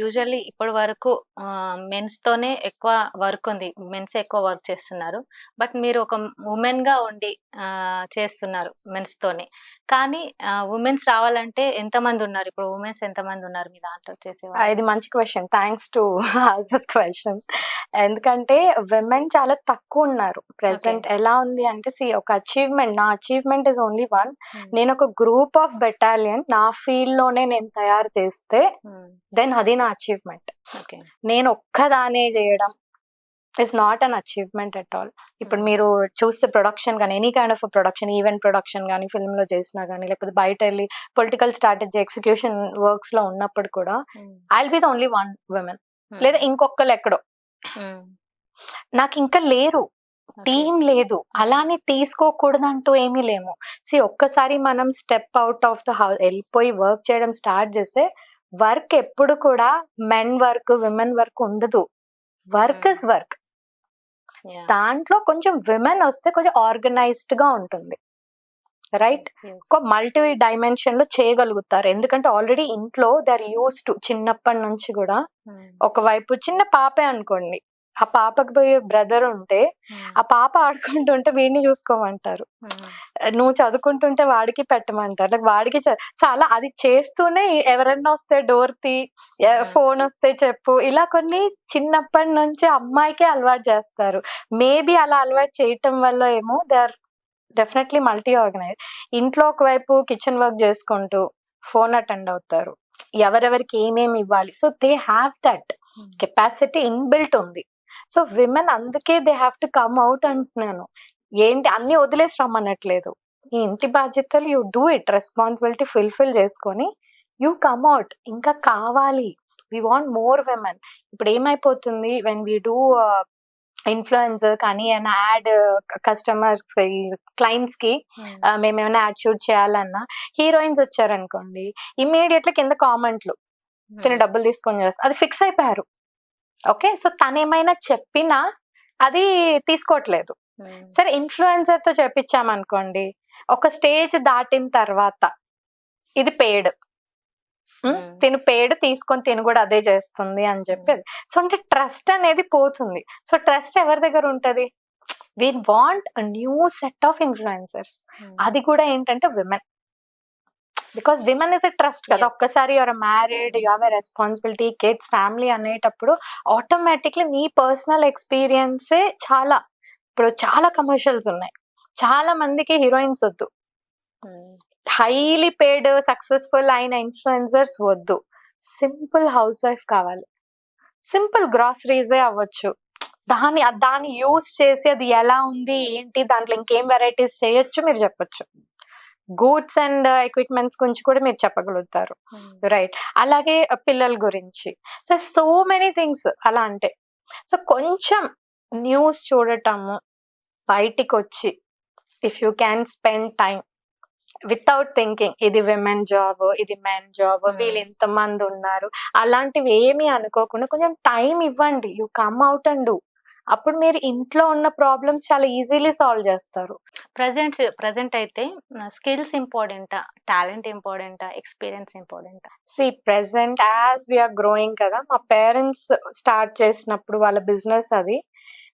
Usually ఇప్పటి వరకు men's తోనే ఎక్కువ వర్క్ ఉంది. మెన్స్ ఎక్కువ వర్క్ చేస్తున్నారు. బట్ మీరు ఒక ఉమెన్గా ఉండి చేస్తున్నారు మెన్స్ తోనే. కానీ ఉమెన్స్ రావాలంటే ఎంత మంది ఉన్నారు? ఇప్పుడు ఉమెన్స్ ఎంత మంది ఉన్నారు? మీ దాంట్లో చేసేవాళ్ళు? ఇది మంచి క్వశ్చన్. Thanks to question. ఎందుకంటే విమెన్ చాలా తక్కువ ఉన్నారు. ప్రెసెంట్ ఎలా ఉంది అంటే సి ఒక అచీవ్మెంట్ నా అచీవ్మెంట్ ఇస్ ఓన్లీ వన్. నేను ఒక గ్రూప్ ఆఫ్ బెటాలియన్ నా ఫీల్డ్లోనే నేను తయారు చేస్తే. దెన్ అది నా అచీవ్మెంట్ నేను ఒక్కదానే చేయడం is not an achievement at all ఇప్పుడు Hmm. మీరు చూస్తే ప్రొడక్షన్ కానీ any kind of production event production కానీ ఫిల్మ్లో చేసినా కానీ లేకపోతే బయట వెళ్ళి పొలిటికల్ స్ట్రాటజీ ఎగ్జిక్యూషన్ వర్క్స్లో ఉన్నప్పుడు కూడా Hmm. I be the only one women లేదా ఇంకొకరు ఎక్కడో. Hmm. నాకు ఇంకా లేరు. టీం లేదు. అలానే తీసుకోకూడదంటూ ఏమీ లేము. సి ఒక్కసారి మనం step out of the house వెళ్ళిపోయి వర్క్ చేయడం స్టార్ట్ చేస్తే వర్క్ ఎప్పుడు కూడా మెన్ వర్క్ విమెన్ వర్క్ ఉండదు వర్క్ Hmm. Is work. దాంట్లో కొంచెం విమెన్ వస్తే కొంచెం ఆర్గనైజ్డ్గా ఉంటుంది రైట్. ఒక మల్టీ డైమెన్షన్లో చేయగలుగుతారు ఎందుకంటే ఆల్రెడీ ఇంట్లో దే ఆర్ యూస్ టు చిన్నప్పటి నుంచి కూడా Hmm. ఒకవైపు చిన్న పాపే అనుకోండి ఆ పాపకి పోయే బ్రదర్ ఉంటే. ఆ పాప ఆడుకుంటుంటే వీడిని చూసుకోమంటారు. నువ్వు చదువుకుంటుంటే వాడికి పెట్టమంటారు like వాడికి అలా అది చేస్తూనే ఎవరన్నా వస్తే డోర్ తీ. ఫోన్ వస్తే చెప్పు ఇలా కొన్ని చిన్నప్పటి నుంచి అమ్మాయికే అలవాటు చేస్తారు మేబీ అలా అలవాటు చేయటం వల్ల ఏమో they are definitely multi organize ఇంట్లో ఒకవైపు కిచెన్ వర్క్ చేసుకుంటూ ఫోన్ అటెండ్ అవుతారు ఎవరెవరికి ఏమేమి ఇవ్వాలి so they have that. Capacity inbuilt ఉంది సో విమెన్ అందుకే they have to come out అంటున్నాను. ఏంటి? అన్ని వదిలేసి రమ్మనట్లేదు. ఈ ఇంటి బాధ్యతలు you do it. Responsibility fulfil చేసుకొని యూ కమ్ అవుట్ ఇంకా కావాలి. We want more women. ఇప్పుడు ఏమైపోతుంది? వెన్ వీ డూ ఇన్ఫ్లుయెన్స్ కానీ ఏమైనా యాడ్ కస్టమర్స్ క్లయింట్స్కి Hmm. మేము ఏమైనా యాడ్ షూట్ చేయాలన్నా హీరోయిన్స్ వచ్చారనుకోండి ఇమీడియట్లీ కింద కామెంట్లు. తిని Hmm. డబ్బులు తీసుకొని చేస్తా. అది ఫిక్స్ అయిపోయారు. ఓకే? సో తను ఏమైనా చెప్పినా అది తీసుకోవట్లేదు. సరే ఇన్ఫ్లుయెన్సర్తో చెప్పించామనుకోండి ఒక స్టేజ్ దాటిన తర్వాత ఇది పేడ్. తిను పేడ్ తీసుకొని తిను కూడా అదే చేస్తుంది అని చెప్పి సో అంటే ట్రస్ట్ అనేది పోతుంది. సో ట్రస్ట్ ఎవరి దగ్గర ఉంటది? We want new set of influencers. అది కూడా ఏంటంటే women. Because women is a trust కదా. ఒక్కసారి your married you have a responsibility kids family అనేటప్పుడు ఆటోమేటిక్లీ నీ పర్సనల్ ఎక్స్పీరియన్సే చాలా ఇప్పుడు చాలా కమర్షియల్స్ ఉన్నాయి. చాలా మందికి హీరోయిన్స్ వద్దు. హైలీ పేడ్ సక్సెస్ఫుల్ అయిన ఇన్ఫ్లుయెన్సర్స్ వద్దు. సింపుల్ హౌస్ వైఫ్ కావాలి సింపుల్ గ్రాసరీసే అవ్వచ్చు. దాన్ని దాన్ని యూజ్ చేసి అది ఎలా ఉంది ఏంటి దాంట్లో ఇంకేం వెరైటీస్ చేయొచ్చు మీరు చెప్పొచ్చు. గూడ్స్ అండ్ ఎక్విప్మెంట్స్ గురించి కూడా మీరు చెప్పగలుగుతారు. Hmm. రైట్. అలాగే పిల్లల గురించి. సో సో మెనీ థింగ్స్ అలా అంటే. సో కొంచెం న్యూస్ చూడటము బయటికి వచ్చి if you can spend time without thinking ఇది విమెన్ జాబ్ ఇది మెన్ జాబ్ Hmm. వీళ్ళు ఇంతమంది ఉన్నారు అలాంటివి ఏమీ అనుకోకుండా కొంచెం టైం ఇవ్వండి. You come out and do. అప్పుడు మీరు ఇంట్లో ఉన్న ప్రాబ్లమ్స్ చాలా ఈజీలీ సాల్వ్ చేస్తారు. ప్రజెంట్ ప్రజెంట్ అయితే స్కిల్స్ ఇంపార్టెంటా టాలెంట్ ఇంపార్టెంటా experience ఇంపార్టెంటా see present as we are growing కదా మా పేరెంట్స్ స్టార్ట్ చేసినప్పుడు వాళ్ళ బిజినెస్ అది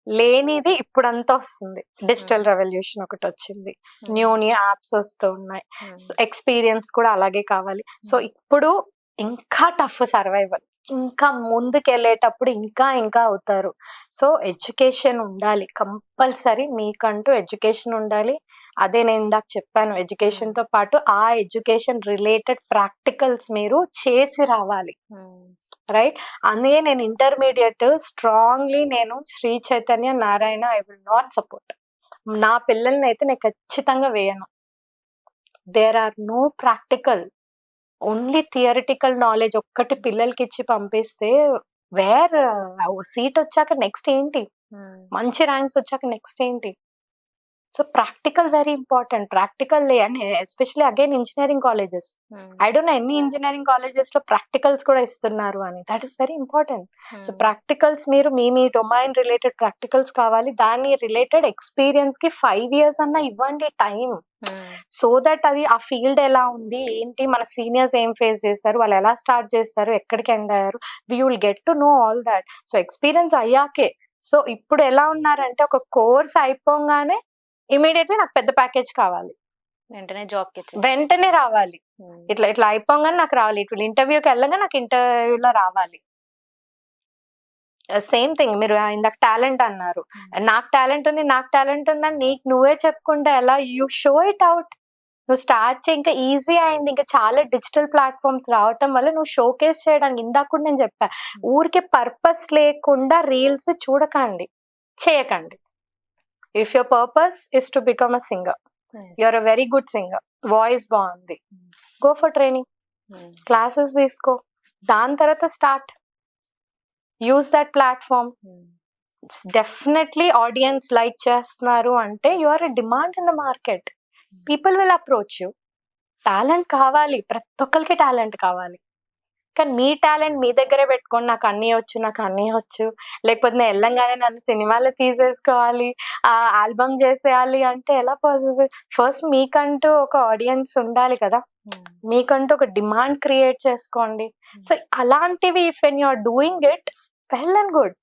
లేనిది ఇప్పుడంతా వస్తుంది. Digital Hmm. రెవల్యూషన్ ఒకటి వచ్చింది. న్యూ న్యూ యాప్స్ వస్తూ ఉన్నాయి. Hmm. ఎక్స్పీరియన్స్ కూడా అలాగే కావాలి. సో ఇప్పుడు ఇంకా టఫ్ సర్వైవల్ ఇంకా ముందుకు వెళ్ళేటప్పుడు ఇంకా ఇంకా అవుతారు. సో ఎడ్యుకేషన్ ఉండాలి. కంపల్సరీ మీకంటూ ఎడ్యుకేషన్ ఉండాలి. అదే నేను ఇందాక చెప్పాను ఎడ్యుకేషన్తో పాటు ఆ ఎడ్యుకేషన్ రిలేటెడ్ ప్రాక్టికల్స్ మీరు చేసి రావాలి. Hmm. రైట్? అందుకే నేను ఇంటర్మీడియట్ స్ట్రాంగ్లీ నేను Sri Chaitanya Narayana I will not support. నా పిల్లల్ని అయితే నేను ఖచ్చితంగా వేయను. There are no practical only theoretical knowledge ఒక్కటి పిల్లలకి ఇచ్చి పంపిస్తే వేర్ సీట్ వచ్చాక నెక్స్ట్ ఏంటి. మంచి ర్యాంక్స్ వచ్చాక నెక్స్ట్ ఏంటి so practical very important practical and especially again engineering colleges I don't know ఎన్ని ఇంజనీరింగ్ కాలేజెస్లో ప్రాక్టికల్స్ కూడా ఇస్తున్నారు అని. That is very important so practicals మీరు మీ మీ డొమైన్ రిలేటెడ్ ప్రాక్టికల్స్ కావాలి. దాని రిలేటెడ్ ఎక్స్పీరియన్స్కి ఫైవ్ ఇయర్స్ అన్న ఇవ్వండి టైం సో దట్ అది ఆ ఫీల్డ్ ఎలా ఉంది? ఏంటి? మన సీనియర్స్ ఏం ఫేస్ చేశారు? వాళ్ళు ఎలా స్టార్ట్ చేశారు? ఎక్కడికి ఎండ్ అయ్యారు? We will get to know all that so experience అయ్యాకే. So ఇప్పుడు ఎలా ఉన్నారంటే ఒక కోర్స్ అయిపోగానే ఇమీడియట్లీ నాకు పెద్ద ప్యాకేజ్ కావాలి. వెంటనే జాబ్ వెంటనే రావాలి. ఇట్లా ఇట్లా అయిపోగానే నాకు రావాలి. ఇట్లా ఇంటర్వ్యూకి వెళ్ళగా నాకు ఇంటర్వ్యూలో రావాలి. సేమ్ థింగ్ మీరు ఇందాక టాలెంట్ అన్నారు. నాకు టాలెంట్ ఉంది నాకు టాలెంట్ ఉందని నీకు నువ్వే చెప్పుకుంటే ఎలా? యూ షో ఇట్ అవుట్ నువ్వు స్టార్ట్ చేయి. ఇంకా ఈజీ అయింది. ఇంకా చాలా డిజిటల్ ప్లాట్ఫామ్స్ రావటం వల్ల నువ్వు షోకేస్ చేయడానికి ఇందాక కూడా నేను చెప్పా. ఊరికే పర్పస్ లేకుండా రీల్స్ చూడకండి. చేయకండి. If your purpose is to become a singer your a very good singer voice బాగుంది గో ఫర్ ట్రైనింగ్ క్లాసెస్ తీసుకో. దాని తర్వాత start use that platform definitely audience like చేస్తున్నారు అంటే you are a demand in the market people will approach you talent కావాలి. ప్రతి ఒక్కరికి talent కావాలి. కానీ మీ టాలెంట్ మీ దగ్గరే పెట్టుకొని నాకు అన్నీ వచ్చు నాకు అన్నీ వచ్చు. లేకపోతే నేను వెళ్ళంగానే నన్ను సినిమాలో తీసేసుకోవాలి ఆ ఆల్బమ్ చేసేయాలి అంటే ఎలా పాసిబుల్ ఫస్ట్ మీకంటూ ఒక ఆడియన్స్ ఉండాలి కదా. మీకంటూ ఒక డిమాండ్ క్రియేట్ చేసుకోండి. సో అలాంటివి if and you're doing it well and good